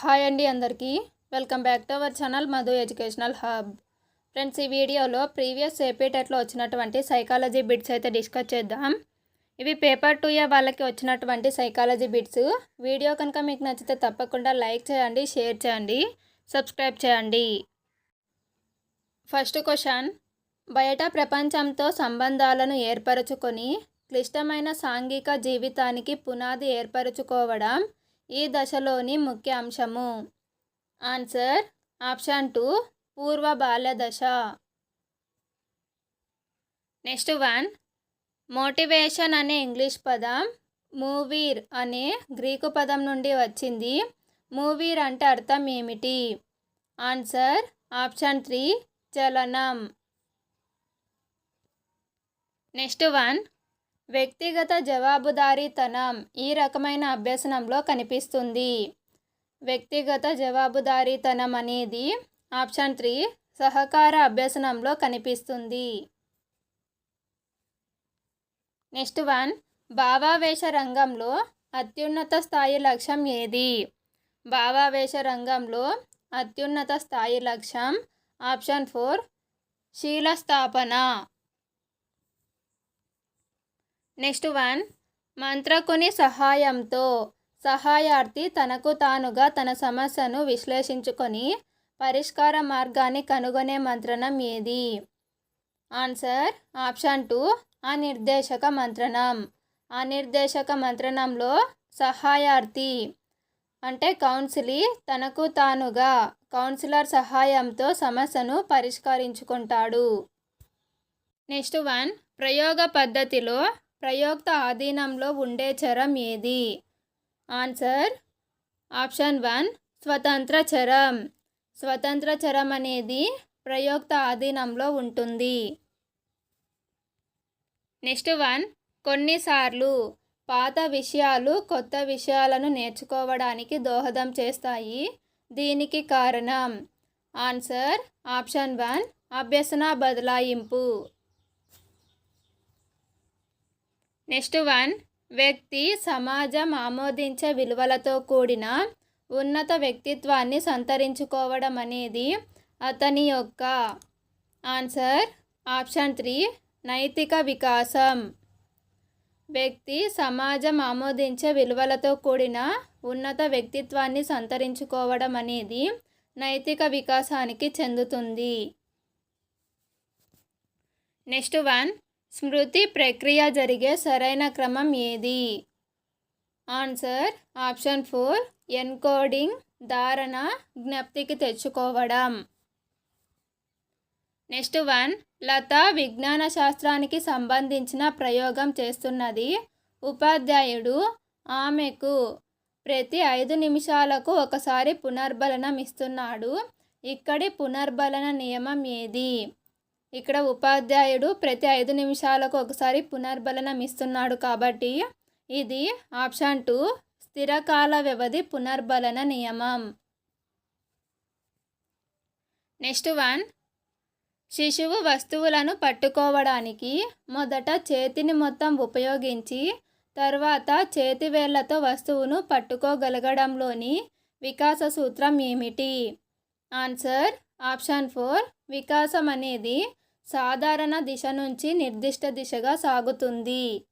Hi అండి అందరికీ. Welcome back to our channel Madhu educational hub. Friends ఈ వీడియోలో ప్రీవియస్ ఏపీటెట్లో వచ్చినటువంటి సైకాలజీ బిట్స్ అయితే డిస్కస్ చేద్దాం. ఇవి పేపర్ టూ ఏ వాళ్ళకి వచ్చినటువంటి సైకాలజీ బిట్స్. వీడియో కనుక మీకు నచ్చితే తప్పకుండా లైక్ చేయండి షేర్ చేయండి సబ్స్క్రైబ్ చేయండి. First question. బయట ప్రపంచంతో సంబంధాలను ఏర్పరచుకొని క్లిష్టమైన సాంఘిక జీవితానికి పునాది ఏర్పరచుకోవడం ఈ దశలోని ముఖ్య అంశము. ఆన్సర్ ఆప్షన్ టూ పూర్వ బాల్య దశ. నెక్స్ట్ వన్ మోటివేషన్ అనే ఇంగ్లీష్ పదం మూవీర్ అనే గ్రీకు పదం నుండి వచ్చింది. మూవీర్ అంటే అర్థం ఏమిటి? ఆన్సర్ ఆప్షన్ త్రీ చలనం. నెక్స్ట్ వన్ వ్యక్తిగత జవాబుదారీతనం ఈ రకమైన అభ్యసనంలో కనిపిస్తుంది. వ్యక్తిగత జవాబుదారీతనం అనేది ఆప్షన్ త్రీ సహకార అభ్యసనంలో కనిపిస్తుంది. నెక్స్ట్ వన్ భావావేశ రంగంలో అత్యున్నత స్థాయి లక్ష్యం ఏది? భావావేశ రంగంలో అత్యున్నత స్థాయి లక్ష్యం ఆప్షన్ ఫోర్ శీలస్థాపన. Next one. మంత్రకుని సహాయంతో సహాయార్థి తనకు తానుగా తన సమస్యను విశ్లేషించుకొని పరిష్కార మార్గాన్ని కనుగొనే మంత్రణం ఏది? ఆన్సర్. Option two. అనిర్దేశక మంత్రణం. అనిర్దేశక మంత్రణంలో సహాయార్థి అంటే కౌన్సిలీ తనకు తానుగా కౌన్సిలర్ సహాయంతో సమస్యను పరిష్కరించుకుంటాడు. Next one. ప్రయోగ పద్ధతిలో ప్రయోక్త ఆధీనంలో ఉండే చరం ఏది? ఆన్సర్ ఆప్షన్ వన్ స్వతంత్ర చరం. స్వతంత్ర చరం అనేది ప్రయోక్త ఆధీనంలో ఉంటుంది. నెక్స్ట్ వన్ కొన్నిసార్లు పాత విషయాలు కొత్త విషయాలను నేర్చుకోవడానికి దోహదం చేస్తాయి. దీనికి కారణం ఆన్సర్ ఆప్షన్ వన్ అభ్యసన బదలాయింపు. Next one. వ్యక్తి సమాజం ఆమోదించే విలువలతో కూడిన ఉన్నత వ్యక్తిత్వాన్ని సంతరించుకోవడం అనేది అతని యొక్క ఆన్సర్. Option three. నైతిక వికాసం. వ్యక్తి సమాజం ఆమోదించే విలువలతో కూడిన ఉన్నత వ్యక్తిత్వాన్ని సంతరించుకోవడం అనేది నైతిక వికాసానికి చెందుతుంది. Next one. స్మృతి ప్రక్రియ జరిగే సరైన క్రమం ఏది? ఆన్సర్ ఆప్షన్ ఫోర్ ఎన్కోడింగ్ ధారణ జ్ఞప్తికి తెచ్చుకోవడం. నెక్స్ట్ వన్ లత విజ్ఞాన శాస్త్రానికి సంబంధించిన ప్రయోగం చేస్తున్నది. ఉపాధ్యాయుడు ఆమెకు ప్రతి ఐదు నిమిషాలకు ఒకసారి పునర్బలనం ఇస్తున్నాడు. ఇక్కడి పునర్బలన నియమం ఏది? ఇక్కడ ఉపాధ్యాయుడు ప్రతి ఐదు నిమిషాలకు ఒకసారి పునర్బలనం ఇస్తున్నాడు కాబట్టి ఇది ఆప్షన్ టూ స్థిరకాల వ్యవధి పునర్బలన నియమం. నెక్స్ట్ వన్ శిశువు వస్తువులను పట్టుకోవడానికి మొదట చేతిని మొత్తం ఉపయోగించి తర్వాత చేతివేళ్ళతో వస్తువును పట్టుకోగలగడంలోని వికాస సూత్రం ఏమిటి? ఆన్సర్ ఆప్షన్ ఫోర్ వికాసం అనేది సాధారణ దిశ నుంచి నిర్దిష్ట దిశగా సాగుతుంది.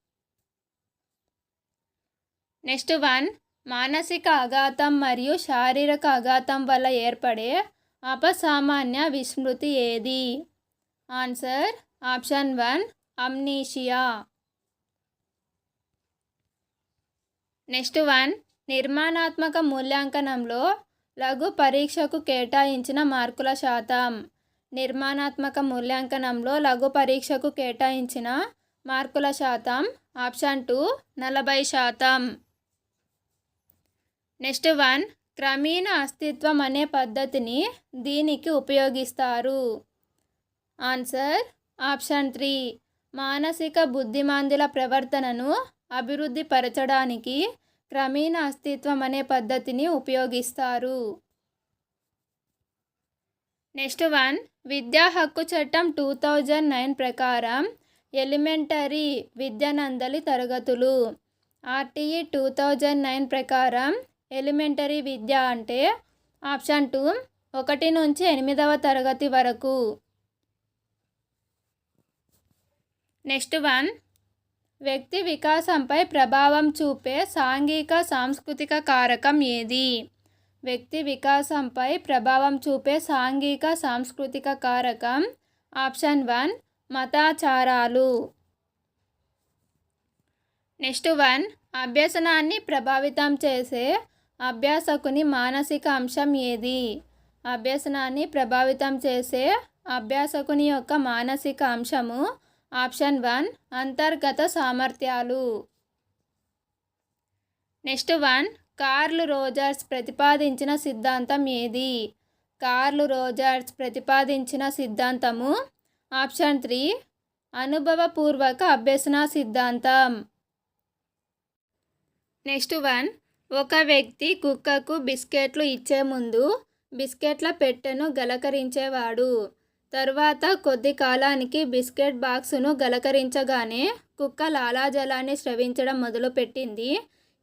నెక్స్ట్ వన్ మానసిక ఆఘాతం మరియు శారీరక ఆఘాతం వల్ల ఏర్పడే అపసామాన్య విస్మృతి ఏది? Answer option one amnesia. Next one నిర్మాణాత్మక మూల్యాంకనంలో లఘు పరీక్షకు కేటాయించిన మార్కుల శాతం. నిర్మాణాత్మక మూల్యాంకనంలో లఘు పరీక్షకు కేటాయించిన మార్కుల శాతం ఆప్షన్ టూ నలభై శాతం. నెక్స్ట్ వన్ క్రమీణ అస్తిత్వం అనే పద్ధతిని దీనికి ఉపయోగిస్తారు. ఆన్సర్ ఆప్షన్ త్రీ మానసిక బుద్ధిమాందుల ప్రవర్తనను అభివృద్ధి పరచడానికి క్రమీణ అస్తిత్వం అనే పద్ధతిని ఉపయోగిస్తారు. నెక్స్ట్ వన్ విద్యా హక్కు చట్టం టూ థౌజండ్ నైన్ ప్రకారం ఎలిమెంటరీ విద్యానందలి తరగతులు. ఆర్టీఈ టూ థౌజండ్ నైన్ ప్రకారం ఎలిమెంటరీ విద్య అంటే ఆప్షన్ టూ ఒకటి నుంచి ఎనిమిదవ తరగతి వరకు. నెక్స్ట్ వన్ వ్యక్తి వికాసంపై ప్రభావం చూపే సాంఘిక సాంస్కృతిక కారకం ఏది? వ్యక్తి వికాసంపై ప్రభావం చూపే సాంఘిక సాంస్కృతిక కారకం ఆప్షన్ వన్ మతాచారాలు. నెక్స్ట్ వన్ అభ్యసనాన్ని ప్రభావితం చేసే అభ్యాసకుని మానసిక అంశం ఏది? అభ్యసనాన్ని ప్రభావితం చేసే అభ్యాసకుని యొక్క మానసిక అంశము ఆప్షన్ వన్ అంతర్గత సామర్థ్యాలు. నెక్స్ట్ వన్ కార్ల్ రోజర్స్ ప్రతిపాదించిన సిద్ధాంతం ఏది? కార్ల్ రోజర్స్ ప్రతిపాదించిన సిద్ధాంతము. ఆప్షన్ త్రీ అనుభవపూర్వక అభ్యసన సిద్ధాంతం. నెక్స్ట్ వన్ ఒక వ్యక్తి కుక్కకు బిస్కెట్లు ఇచ్చే ముందు బిస్కెట్ల పెట్టెను గలకరించేవాడు. తర్వాత కొద్ది కాలానికి బిస్కెట్ బాక్సును గలకరించగానే కుక్క లాలాజలాన్ని స్రవించడం మొదలుపెట్టింది.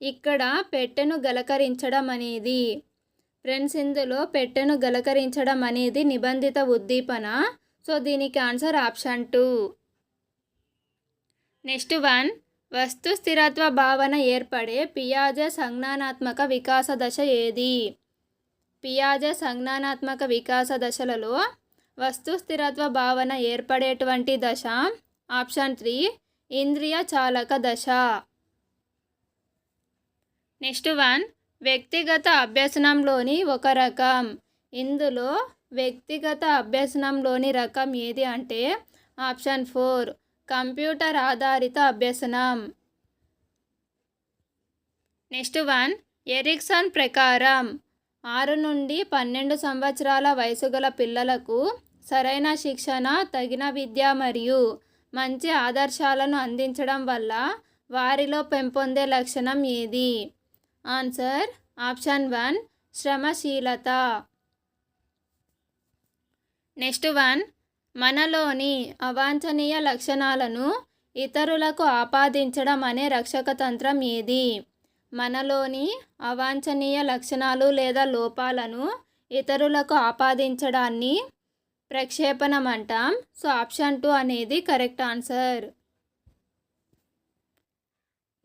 ఇక్కడ పెట్టెను గలకరించడం అనేది ఫ్రెండ్స్ ఇందులో పెట్టెను గలకరించడం అనేది నిబంధిత ఉద్దీపన. సో దీనికి answer option two. Next one. వస్తు స్థిరత్వ భావన ఏర్పడే పియాజ సంజ్ఞానాత్మక వికాస దశ ఏది? పియాజ సంజ్ఞానాత్మక వికాస దశలలో వస్తు స్థిరత్వ భావన ఏర్పడేటువంటి దశ. ఆప్షన్ త్రీ ఇంద్రియ చాలక దశ. నెక్స్ట్ వన్ వ్యక్తిగత అభ్యసనంలోని ఒక రకం. ఇందులో వ్యక్తిగత అభ్యసనంలోని రకం ఏది అంటే ఆప్షన్ ఫోర్ కంప్యూటర్ ఆధారిత అభ్యసనం. నెక్స్ట్ వన్ ఎరిక్సన్ ప్రకారం. ఆరు నుండి పన్నెండు సంవత్సరాల వయసు గల పిల్లలకు సరైన శిక్షణ తగిన విద్య మరియు మంచి ఆదర్శాలను అందించడం వల్ల వారిలో పెంపొందే లక్షణం ఏది? ఆన్సర్ ఆప్షన్ వన్ శ్రమశీలత. నెక్స్ట్ వన్ మనలోని అవాంఛనీయ లక్షణాలను ఇతరులకు ఆపాదించడం అనే రక్షక తంత్రం ఏది? మనలోని అవాంఛనీయ లక్షణాలు లేదా లోపాలను ఇతరులకు ఆపాదించడాన్ని ప్రక్షేపణం అంటాం సో ఆప్షన్ టూ అనేది కరెక్ట్ ఆన్సర్.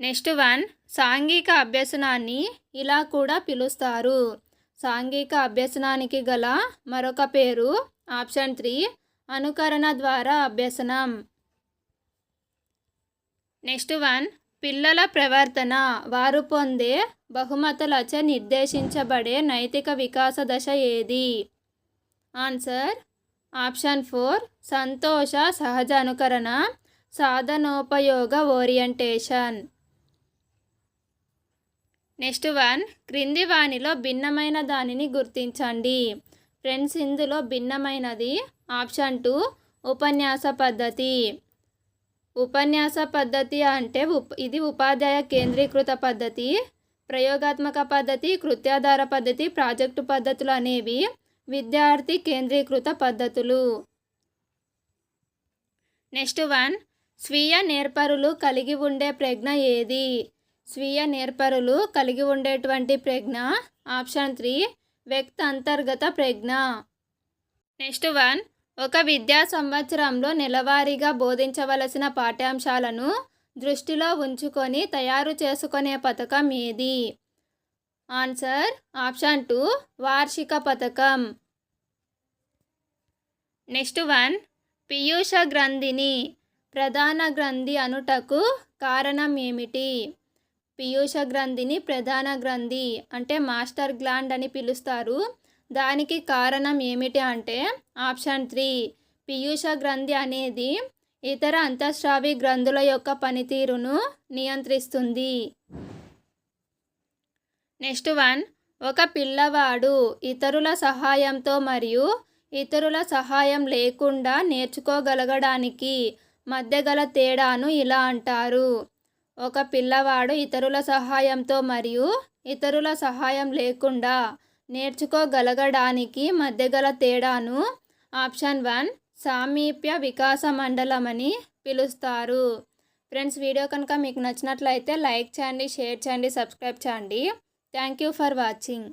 నెక్స్ట్ వన్ సాంఘిక అభ్యసనాన్ని ఇలా కూడా పిలుస్తారు. సాంఘిక అభ్యసనానికి గల మరొక పేరు ఆప్షన్ త్రీ అనుకరణ ద్వారా అభ్యసనం. నెక్స్ట్ వన్ పిల్లల ప్రవర్తన. వారు పొందే బహుమతులచే నిర్దేశించబడే నైతిక వికాస దశ ఏది? ఆన్సర్ ఆప్షన్ ఫోర్ సంతోష సహజ అనుకరణ సాధనోపయోగ ఓరియంటేషన్. నెక్స్ట్ వన్ క్రింది వానిలో భిన్నమైన దానిని గుర్తించండి. ఫ్రెండ్స్ ఇందులో భిన్నమైనది ఆప్షన్ టూ ఉపన్యాస పద్ధతి. ఉపన్యాస పద్ధతి అంటే ఉప్ ఇది ఉపాధ్యాయ కేంద్రీకృత పద్ధతి ప్రయోగాత్మక పద్ధతి కృత్యాధార పద్ధతి ప్రాజెక్టు పద్ధతులు అనేవి విద్యార్థి కేంద్రీకృత పద్ధతులు. నెక్స్ట్ వన్ స్వీయ నేర్పరులు కలిగి ఉండే ప్రజ్ఞ ఏది? స్వీయ నేర్పరులు కలిగి ఉండేటువంటి ప్రజ్ఞ ఆప్షన్ త్రీ వ్యక్తి అంతర్గత ప్రజ్ఞ. నెక్స్ట్ వన్ ఒక విద్యా సంవత్సరంలో నెలవారీగా బోధించవలసిన పాఠ్యాంశాలను దృష్టిలో ఉంచుకొని తయారు చేసుకునే పథకం ఏది? ఆన్సర్ ఆప్షన్ టూ వార్షిక పథకం. Next one. పీయూష గ్రంథిని ప్రధాన గ్రంథి అనుటకు కారణం ఏమిటి పీయూష గ్రంథిని ప్రధాన గ్రంథి అంటే మాస్టర్ గ్లాండ్ అని పిలుస్తారు. దానికి కారణం ఏమిటి అంటే ఆప్షన్ త్రీ. పీయూష గ్రంథి అనేది ఇతర అంతఃస్రావి గ్రంథుల యొక్క పనితీరును నియంత్రిస్తుంది. Next one. ఒక పిల్లవాడు ఇతరుల సహాయంతో మరియు ఇతరుల సహాయం లేకుండా నేర్చుకోగలగడానికి మధ్యగల తేడాను ఇలా అంటారు. ఒక పిల్లవాడు ఇతరుల సహాయంతో మరియు ఇతరుల సహాయం లేకుండా నేర్చుకోగలగడానికి మధ్యగల తేడాను ఆప్షన్ వన్ సామీప్య వికాస మండలం అని పిలుస్తారు. ఫ్రెండ్స్ వీడియో కనుక మీకు నచ్చినట్లయితే లైక్ చేయండి షేర్ చేయండి సబ్స్క్రైబ్ చేయండి. Thank you for watching.